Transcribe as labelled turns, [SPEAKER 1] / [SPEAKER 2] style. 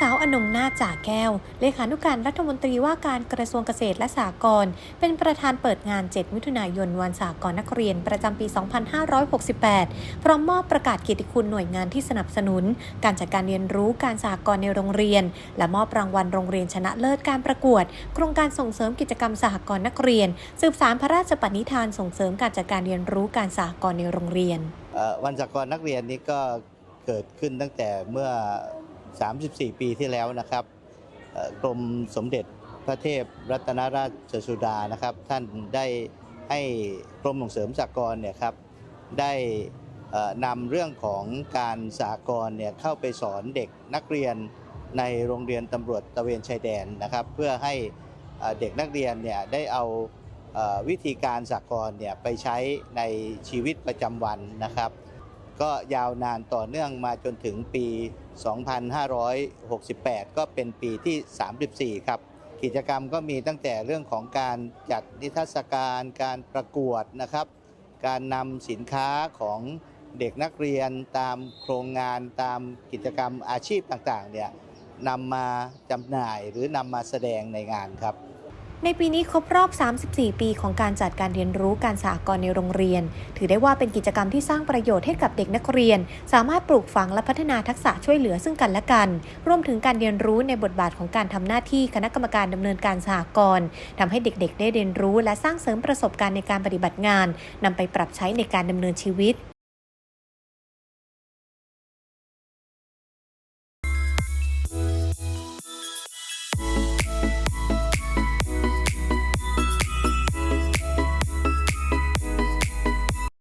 [SPEAKER 1] สาวอนงนาจ่าแก้ว เลขานุการรัฐมนตรีว่าการกระทรวงเกษตรและสหกรณ์เป็นประธานเปิดงาน 7 มิถุนายนวันสหกรณ์นักเรียนประจำปี 2568 พร้อมมอบประกาศเกียรติคุณหน่วยงานที่สนับสนุน การจัดการเรียนรู้การสหกรณ์ในโรงเรียน และมอบรางวัลโรงเรียนชนะเลิศการประกวด โครงการส่งเสริมกิจกรรมสหกรณ์นักเรียน สืบสารพระราชปณิธานส่งเสริมการจัดการเรียนรู้การสหกรณ์ในโรงเรียน
[SPEAKER 2] วันสากลนักเรียนนี้ก็เกิดขึ้นตั้งแต่เมื่อ 34 ปีที่แล้วนะครับกรมสมเด็จพระเทพรัตนราชสุดานะครับ ท่านได้ให้กรมส่งเสริมสากลเนี่ยครับได้นำเรื่องของการสากลเนี่ยเข้าไปสอนเด็กนักเรียนในโรงเรียนตำรวจตะเวนชายแดนนะครับ เพื่อให้เด็กนักเรียนเนี่ยได้เอาวิธีการสากลเนี่ยไปใช้ในชีวิตประจำวันนะครับ ก็ยาวนานต่อเนื่องมาจนถึงปี 2568 ก็เป็นปีที่ 34 ครับ กิจกรรมก็มีตั้งแต่เรื่องของการจัดนิทรรศการ การประกวดนะครับ การนำสินค้าของเด็กนักเรียนตามโครงงานตามกิจกรรมอาชีพต่างๆเนี่ยนำมาจำหน่ายหรือนำมาแสดงในงานครับ
[SPEAKER 1] ในปีนี้ครบรอบ 34 ปีของการจัดการเรียนรู้การสหกรณ์ในโรงเรียน ถือได้ว่าเป็นกิจกรรมที่สร้างประโยชน์ให้กับเด็กนักเรียน สามารถปลูกฝังและพัฒนาทักษะช่วยเหลือซึ่งกันและกัน รวมถึงการเรียนรู้ในบทบาทของการทำหน้าที่คณะกรรมการดำเนินการสหกรณ์ทำให้เด็กๆ ได้เรียนรู้และสร้างเสริมประสบการณ์ในการปฏิบัติงานนำไปปรับใช้ในการดำเนินชีวิต